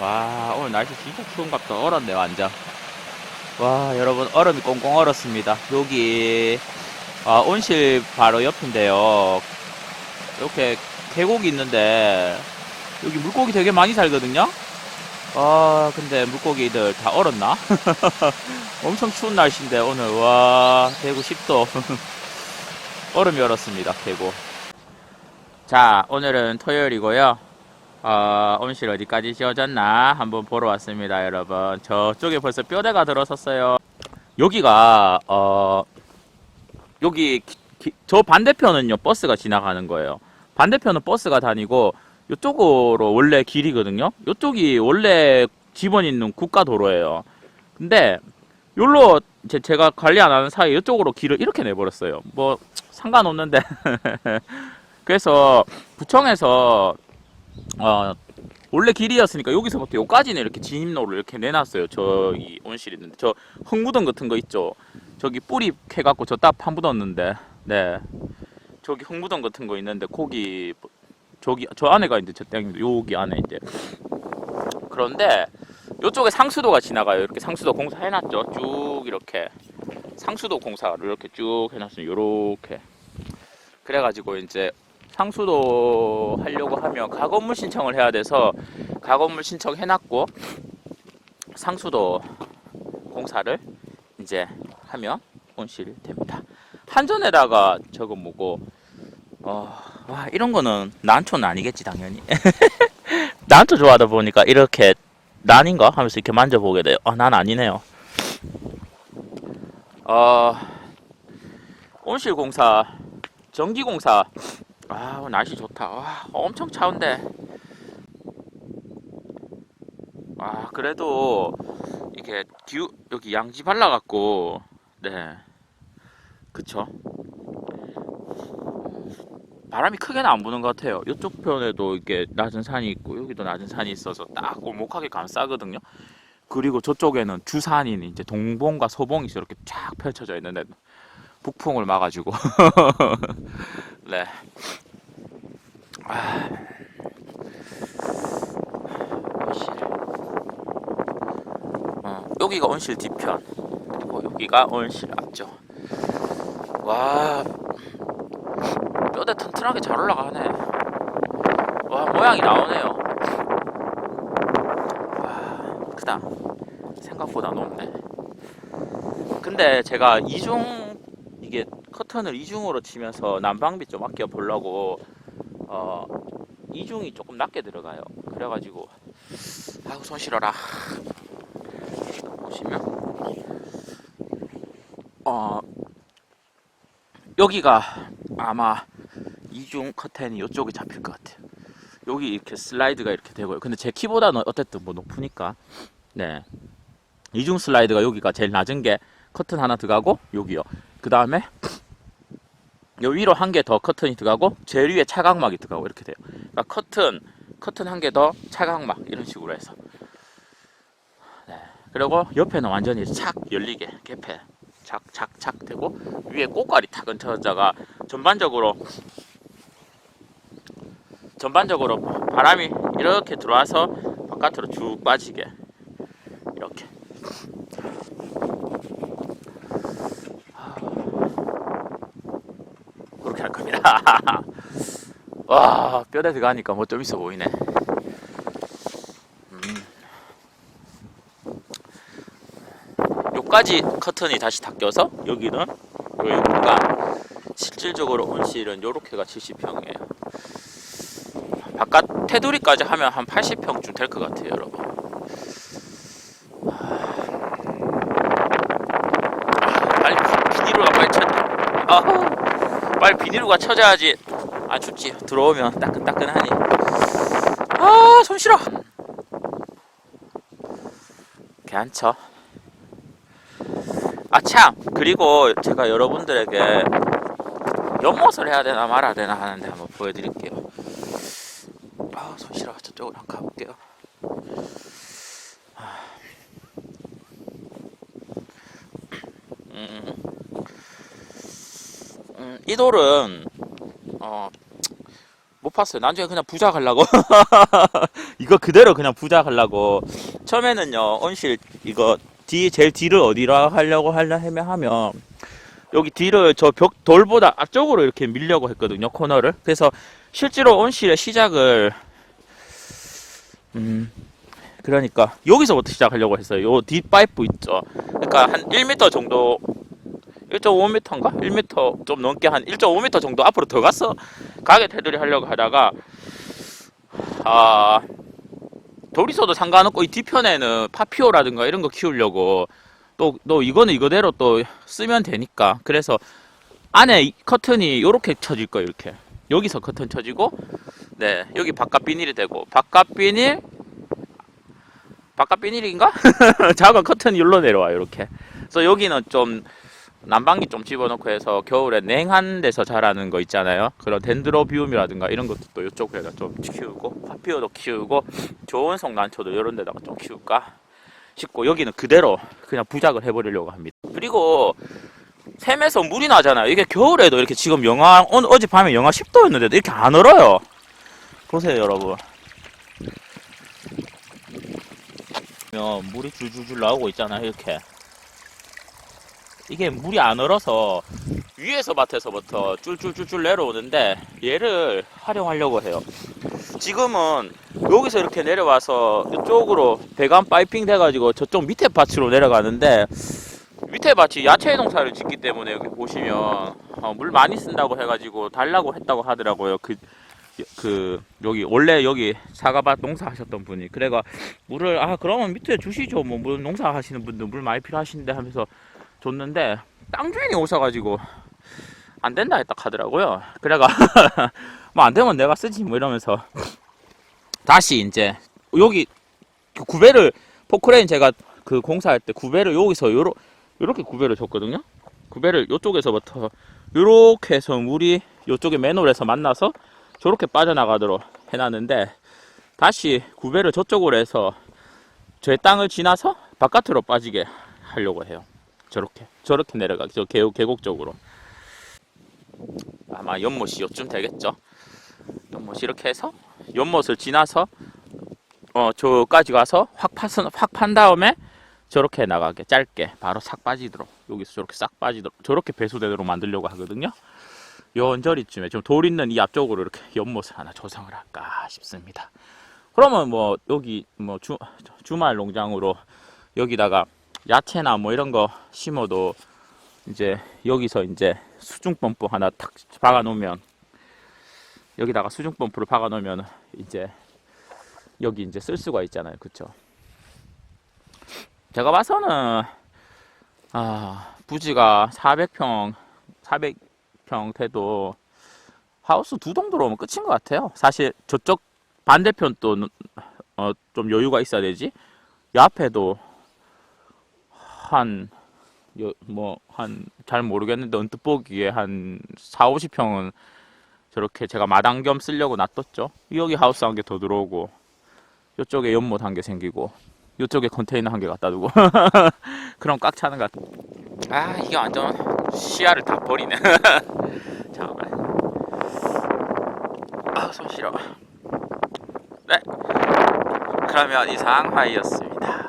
와 오늘 날씨 진짜 추운갑다. 얼었네 완전. 와 여러분 얼음이 꽁꽁 얼었습니다. 여기 아, 온실 바로 옆인데요. 이렇게 계곡이 있는데 여기 물고기 되게 많이 살거든요? 아 근데 물고기들 다 얼었나? 엄청 추운 날씨인데 오늘 와 대구 10도. 얼음이 얼었습니다 계곡. 자 오늘은 토요일이고요 어, 온실 어디까지 지어졌나 한번 보러 왔습니다, 여러분. 저쪽에 벌써 뼈대가 들어섰어요. 여기가 어 여기 기- 기- 저 반대편은요 버스가 지나가는 거예요. 반대편은 버스가 다니고 이쪽으로 원래 길이거든요. 이쪽이 원래 집원 있는 국가 도로예요. 근데 요로 제, 제가 관리 안 하는 사이 이쪽으로 길을 이렇게 내버렸어요. 뭐 상관없는데 그래서 구청에서 어, 원래 길이었으니까 여기서부터 여기까지는 이렇게 진입로를 이렇게 내놨어요. 저기 온실 있는데 저 흙무덤 같은 거 있죠. 저기 뿌리 캐갖고 저 딱 파묻었는데, 네. 저기 흙무덤 같은 거 있는데 거기 저기 저 안에가 이제 저 땅입니다. 여기 안에 이제 그런데 이쪽에 상수도가 지나가요. 이렇게 상수도 공사 해놨죠. 쭉 이렇게 상수도 공사를 이렇게 쭉 해놨어요. 요렇게 그래가지고 이제 상수도 하려고 하면 가건물 신청을 해야 돼서 가건물 신청 해놨고 상수도 공사를 이제 하면 온실 됩니다. 한전에다가 저거 뭐고 어, 와 이런 거는 난초는 아니겠지 당연히 난초 좋아하다 보니까 이렇게 난인가 하면서 이렇게 만져보게 돼요. 아, 난 아니네요. 어, 온실 공사, 전기 공사 아 날씨 좋다. 와 엄청 차운데. 아 그래도 이게 기후 여기 양지 발라갖고 네. 그쵸? 바람이 크게는 안 부는 것 같아요. 이쪽 편에도 이렇게 낮은 산이 있고 여기도 낮은 산이 있어서 딱 오목하게 감싸거든요. 그리고 저쪽에는 주산인 이제 동봉과 소봉이 이렇게 쫙 펼쳐져 있는데 북풍을 막아주고 네. 아. 온실. 어, 여기가 온실 뒤편. 그리고 여기가 온실 앞쪽. 와. 뼈대 튼튼하게 잘 올라가네. 와, 모양이 나오네요. 와, 크다. 생각보다 높네. 근데 제가 이중 커튼을 이중으로 치면서 난방비 좀 아껴 보려고 어 이중이 조금 낮게 들어가요. 그래가지고 아우 손 실어라. 보시면 어 여기가 아마 이중 커튼이 이쪽에 잡힐 것 같아요. 여기 이렇게 슬라이드가 이렇게 되고요. 근데 제 키보다는 어쨌든 뭐 높으니까 네 이중 슬라이드가 여기가 제일 낮은 게 커튼 하나 들어가고 여기요. 그 다음에 요 위로 한 개 더 커튼이 들어가고 제일 위에 차각막이 들어가고 이렇게 돼요. 그러니까 커튼 커튼 한 개 더 차각막 이런 식으로 해서. 네. 그리고 옆에는 완전히 착 열리게 개폐 착착착 되고 위에 꽃갈이 탁 얹혀져가 전반적으로 전반적으로 바람이 이렇게 들어와서 바깥으로 쭉 빠지게 이렇게 그렇게 할 겁니다. 와 뼈대 들어가니까 뭐 좀 있어 보이네. 음. 요까지 커튼이 다시 닦여서 여기는 여기가 실질적으로 온실은 요렇게가 70평이에요. 바깥 테두리까지 하면 한 80평쯤 될 것 같아요, 여러분. 아, 빨리 비닐로가 빨리 쳐. 아, 빨리 비닐로가 쳐져야지. 아 춥지. 들어오면 따끈따끈하니. 아, 손 싫어. 괜찮죠. 아 참. 그리고 제가 여러분들에게 연못을 해야 되나 말아야 되나 하는데 한번 보여드릴게요. 아, 손 싫어. 저쪽으로 한번 가볼게요. 음, 음, 이 돌은 어 못 팠어요. 나중에 그냥 부작하려고. 이거 그대로 그냥 부작하려고. 처음에는요, 온실, 이거, 뒤, 제일 뒤를 어디로 하려고 하려 하면, 여기 뒤를 저 벽, 돌보다 앞쪽으로 이렇게 밀려고 했거든요, 코너를. 그래서 실제로 온실의 시작을, 음, 그러니까, 여기서부터 시작하려고 했어요. 요 뒷 파이프 있죠. 그러니까 한 1m 정도 1.5m인가? 1m 좀 넘게 한 1.5m 정도 앞으로 더 갔어 가게 테두리 하려고 하다가 아 도리소도 상관없고 이 뒤편에는 파피오라든가 이런 거 키우려고 또, 또 이거는 이거대로 또 쓰면 되니까 그래서 안에 이 커튼이 이렇게 쳐질 거예요 이렇게 여기서 커튼 쳐지고 네 여기 바깥 비닐이 되고 바깥 비닐 바깥 비닐인가? 작은 커튼이 일로 내려와요 이렇게 그래서 여기는 좀 난방기 좀 집어넣고 해서 겨울에 냉한 데서 자라는 거 있잖아요. 그런 덴드로비움이라든가 이런 것도 또 이쪽에다 좀 키우고 파피오도 키우고 좋은 송난초도 이런 데다가 좀 키울까 싶고 여기는 그대로 그냥 부작을 해버리려고 합니다. 그리고 샘에서 물이 나잖아요. 이게 겨울에도 이렇게 지금 영하 오늘 어젯밤에 영하 10도였는데도 이렇게 안 얼어요. 보세요, 여러분. 면 물이 줄줄줄 나오고 있잖아요, 이렇게. 이게 물이 안 얼어서 위에서 밭에서부터 쫄쫄쫄쫄 내려오는데 얘를 활용하려고 해요. 지금은 여기서 이렇게 내려와서 이쪽으로 배관 파이핑 돼가지고 저쪽 밑에 밭으로 내려가는데 밑에 밭이 야채 농사를 짓기 때문에 여기 보시면 어, 물 많이 쓴다고 해가지고 달라고 했다고 하더라고요. 그, 그 여기 원래 여기 사과밭 농사하셨던 분이 그래가 물을 아 그러면 밑에 주시죠 뭐물 농사하시는 분들 물 많이 필요하신데 하면서 줬는데 땅 주인이 오셔가지고 안 된다 했다 하더라고요. 그래가 뭐 안 되면 내가 쓰지 뭐 이러면서 다시 이제 여기 그 구배를 포크레인 제가 그 공사할 때 구배를 여기서 요러 요렇게 구배를 줬거든요. 구배를 요쪽에서부터 요렇게 해서 물이 요쪽에 맨홀에서 만나서 저렇게 빠져나가도록 해놨는데 다시 구배를 저쪽으로 해서 제 땅을 지나서 바깥으로 빠지게 하려고 해요. 저렇게 저렇게 내려가기 저 계곡 계곡 쪽으로 아마 연못이 요쯤 되겠죠. 연못이 이렇게 해서 연못을 지나서 어 저까지 가서 확 파서 확판 다음에 저렇게 나가게 짧게 바로 싹 빠지도록 여기서 저렇게 싹 빠지도록 저렇게 배수되도록 만들려고 하거든요. 요 언저리쯤에 좀돌 있는 이 앞쪽으로 이렇게 연못을 하나 조성을 할까 싶습니다. 그러면 뭐 여기 뭐 주, 주말 농장으로 여기다가 야채나 뭐 이런 거 심어도 이제 여기서 이제 수중 펌프 하나 탁 박아 놓으면 여기다가 수중 펌프를 박아 놓으면 이제 여기 이제 쓸 수가 있잖아요. 그쵸? 제가 봐서는 아, 부지가 400평 400평 돼도 하우스 두 동 들어오면 끝인 것 같아요. 사실 저쪽 반대편 또 어, 좀 여유가 있어야 되지. 옆에도 한, 뭐, 한, 잘 모르겠는데, 언뜻 보기에 한 4, 50평은 저렇게 제가 마당 겸 쓰려고 놔뒀죠. 여기 하우스 한 개 더 들어오고, 이쪽에 연못 한 개 생기고, 이쪽에 컨테이너 한 개 갖다 두고. 그럼 꽉 차는 것 같아. 아, 이게 완전 시야를 다 버리네. 잠깐만. 아, 손 시려. 네. 그러면 이상 하이였습니다.